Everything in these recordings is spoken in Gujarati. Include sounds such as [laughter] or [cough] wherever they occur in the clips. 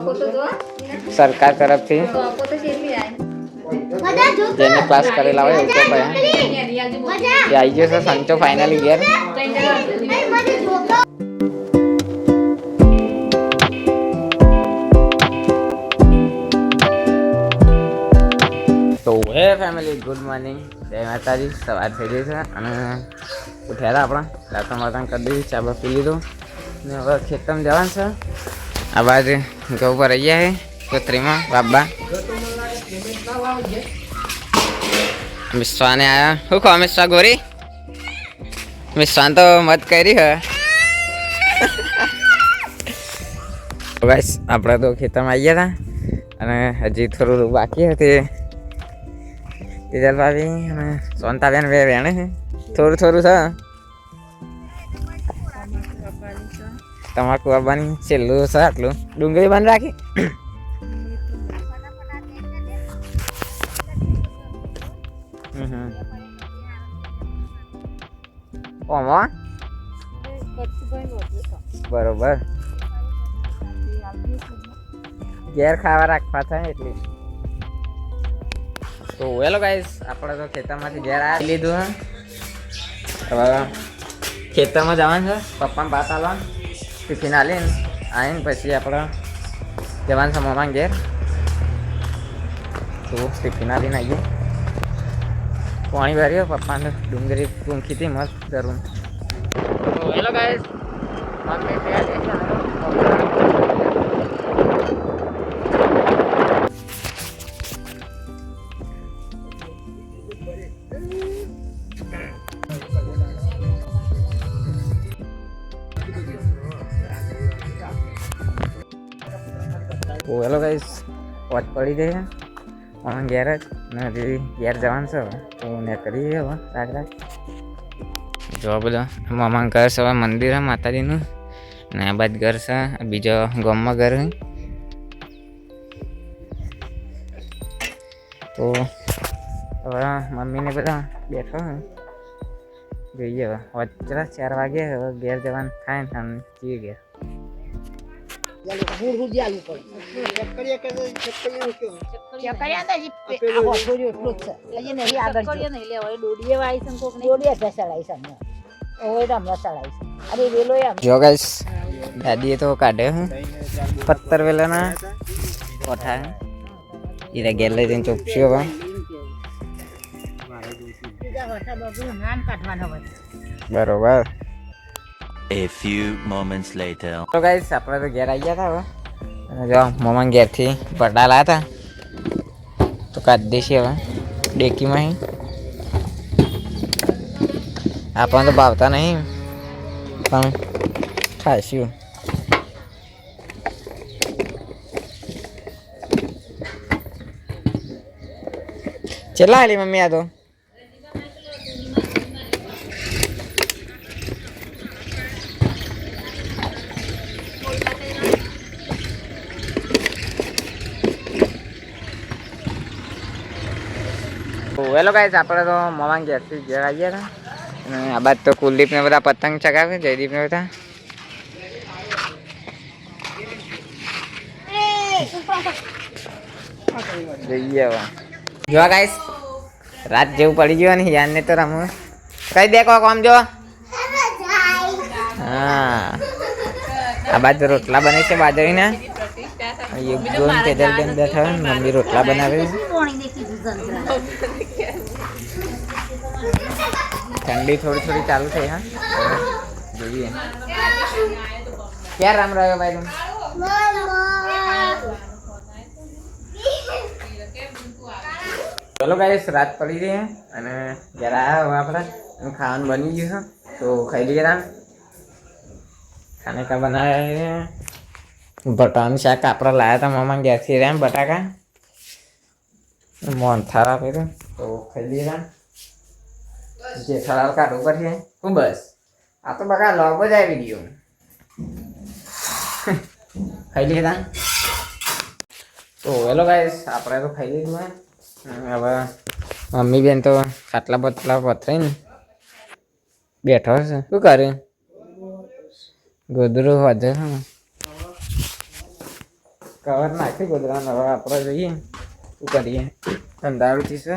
સરકાર તરફથી. જેને ક્લાસ કરેલા હોય એવું તો કહે તે આવી ગયો છે સંચો ફાઇનલી ઘેર તો હે ફેમિલી ગુડ મોર્નિંગ જય માતાજી. સવાર થઈ ગઈ છે અને ઉઠ્યા હતા આપણા. રાતના માતા કરી દીધી ચા બા પી લીધું. ને હવે ખેતમ જવાનું છે. આ બાજુ ઘઉં પર રહ્યા છે કોતરીમાં બાબા મિશ્વાને આયા શું કહો મિસ્વા ગોરી મિસ્વાન તો મત કરી હ બસ આપણે તો ખેતરમાં આવી ગયા હતા અને હજી થોડું બાકી હતી તેજલ ભાભી અને સોનતાબેન બે વેણે થોડું થોડું છે તમાકુ આવવાની છેલ્લું છે આટલું ડુંગળી બંધ રાખી. ઓમાં. બરોબર. ઘેર ખાવા રાખવા થાય એટલે. તો વેલો ગાઈસ, આપણે તો ખેતરમાંથી ઘેર આવી લીધું. હે ખેતરમાં જવાનું છે. પપ્પાને ભાત આલવા ટિફિન આલીને આવીને પછી આપણે જવાનું છે મમ્માને ઘેર તો ટિફિન આલીને આવીએ પાણી ભર્યો પપ્પાને ડુંગળી ટૂંકી હતી મસ્ત જરૂર હેલો ગાઈસ મમ્મી વોચ પડી ગઈ હા ઘેર જ. ને ઘેર જવાનું છે હવે. ને કરી હવે સાગરા જો બધા મામા ઘર છે મંદિર છે, માતાજીનું. ને આ બાદ ઘર છે બીજો ગામમાં ઘર છે. તો હવે મમ્મીને બધા બેઠો જોઈએ હવે. વચ્ચે ચાર વાગે હવે ઘેર જવાનું થાય ને તમે જઈએ છે હમણાં. ઓય રામ હમણાં અરે વેલો એમ જો ગાઈસ દાદીએ તો કાઢે હે. પત્તર વેલાના. કોઠા હે. ઈરા ઘેર લઈ જઈને ચોપશી હવે. બરોબર. A few moments later. તો ગાઈસ આપણે તો ઘેર આવી ગયા હતા હવે. અને જો મમ્મા ઘેરથી બટા લાયા હતા તો કાઢી દઈશી હવે, ડેકીમાં અહીં. આપણને તો ભાવતા નહીં, પણ ખાઈશું. કેટલા આલી મમ્મી આ તો તો હેલો ગાઈસ આપણે તો મમાન ગેસથી ઘેર આવી ગયા હતા અને આ બાદ તો કુલદીપ ને બધા પતંગ ચગાવે જયદીપ ને બધા. જઈએ હવે. જો ગાઈસ રાત જેવું પડી ગયું ને યાર ને તો રમવું. કઈ દેખો કોમ જો? હા. આ બાજુ રોટલા બને છે બાજરીના. એક જોન કેદર બેન બેઠા મમ્મી રોટલા બનાવે ઠંડી થોડી થોડી ચાલુ થઈ, હા? જોઈએ. ક્યાં રામ રહ્યો ભાઈ તું ચલો ગાઈસ રાત પડી ગઈ અને જરા આવ્યા આપણે. ખાવાનું બની ગયું છે તો ખાઈ લઈએ રામ. ખાને કા બનાવ્યા બટાનું શાક આપણે લાયા હતા મામા ગેસથી રહ્યા બટાકા. મોન આપે તો તો ખાઈ લઈએ, રામ. જેઠાલાલ કાઢવું પડશે હું બસ. આ તો બકા લોગો જ આવી ગયો. ખાઈ લીધા? તો હેલો ગાઈસ આપણે તો ખાઈ લીધું હવે મમ્મી બેન તો ખાટલા બતલા પથરાઈને બેઠો છે. શું કરે? ગોદરું વધે છે. કવર નાખી ગોદરાને હવે આપણે જોઈએ. શું કરીએ? અંધારુંથી છે.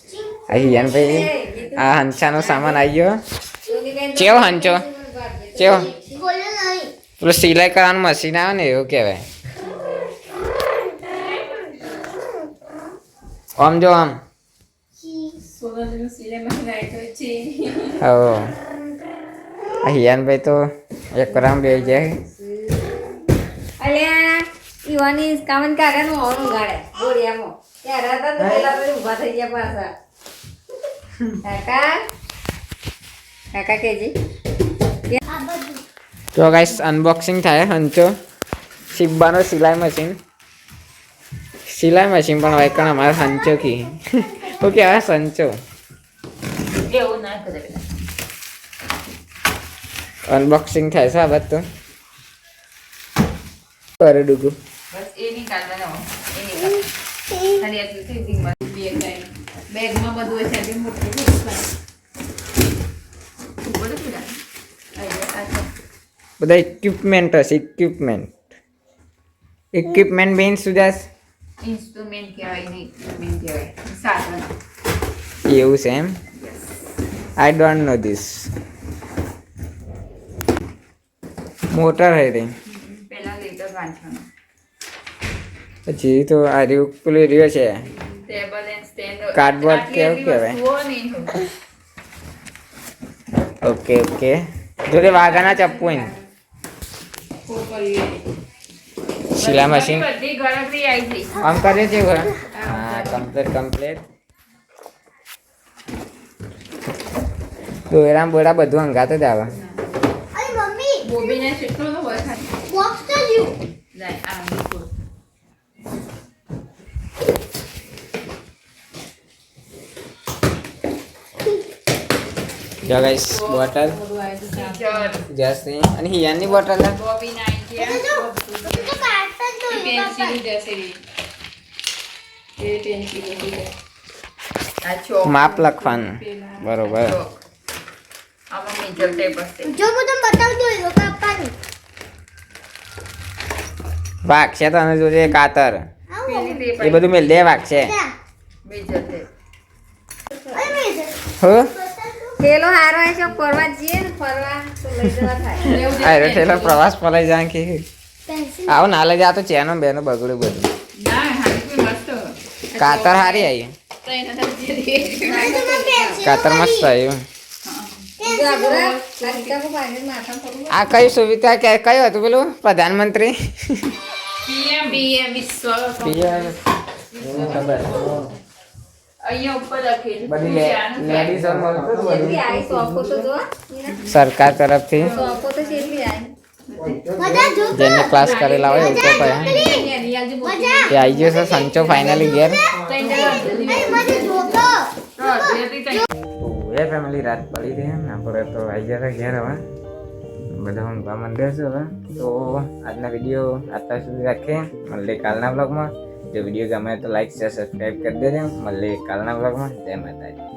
અહીં હિયાનભાઈ આ હંચાનો સામાન આવી ગયો. કેવો હંચો? કેવો પેલું સિલાઈ કરવાનું મશીન આવે ને એવું કહેવાય. આમ જો આમ. હા હિયાનભાઈ તો એક રામ બે જાય. અલ્યા ઈવાની કામન કાકાનું હોરું ગાડે બોરિયામાં. ત્યાં રાતા તો પેલા ઊભા થઈ ગયા પાછા. કાકા? કાકા કેજી તો ગાઈસ અનબોક્સિંગ થાય હંચો. સિબ્બાનો સિલાઈ મશીન સિલાઈ મશીન પણ હોય પણ અમારે સંચો કી. ઓકે હવે સંચો? અનબોક્સિંગ થાય છે આ બધું. કરે ડુગુ. બેગમાં બધું મોટું ઇક્વિપમેન્ટ હશે ઇક્વિપમેન્ટ ઇક્વિપમેન્ટ મીન્સ સુદાસ? ઇન્સ્ટ્રુમેન્ટ કહેવાય સાધન. એવું છે એમ? I don't know this motor હે રે પહેલા લેટર વાંચવાનું. પછી તો આ રહ્યું પેલું રહ્યો છે કાર્ડબોર્ડ એન્ડ સ્ટેન્ડ Cardboard કેવું કહેવાય? Okay okay. જોડે વાઘાના ચપ્પુ સિલાઈ મશીન. આમ કરે છે હા કમ્પ્લેટ કમ્પ્લીટ દોયરામ બોયરા બધું અંગાતો જ આવે. બોબીને કેટલો નો વરસાદ. જાય આ મૂકો. જો ગાઈસ બોટલ જસની અને હિયાની બોટલ બોબી નાઈ ગયા પેન્સિલ જશે રે એ પેન્સિલ જશે આ ચોક માપ લખવાનું. બરોબર. ચોક આમાં મેજર ટેપ હશે જો હું તમને બતાવજો એ લોકો આપવાનું વાગશે તો અને જોજે કાતર એ બધું મેલ દે વાગશે. છે હો? પેલો હારો હોય છે ફરવા જઈએ ને ફરવા તો લઈ જવા થાય. [laughs] ઠેલો પ્રવાસ પલાઈ જાય કે. આવો ના લઈ જા તો ચેનો બેનો બગડે બધું. કાતર હારી આવી કાતર મસ્ત આવ્યું આ કઈ સુવિધા કે કયું હતું પેલું? પ્રધાનમંત્રી? પીએમ પીએમ ખબર. સરકાર તરફથી. જેને ક્લાસ કરેલા હોય એવું તો તે આવી ગયો છે સંચો ફાઇનલી ઘેર અરે મને જોતો એ ફેમિલી રાત પડી રહી ને. આપણે તો આવી ગયા ઘેર હવે. બધા ઊંઘવા માંડ્યા છે હવે. તો આજના વીડિયો અત્યાર સુધી રાખીએ. મળીએ કાલના બ્લોગમાં જો વીડિયો ગમે તો લાઈક શેર સબસ્ક્રાઈબ કરી દેજો. મળીએ કાલના બ્લોગમાં જય માતાજી.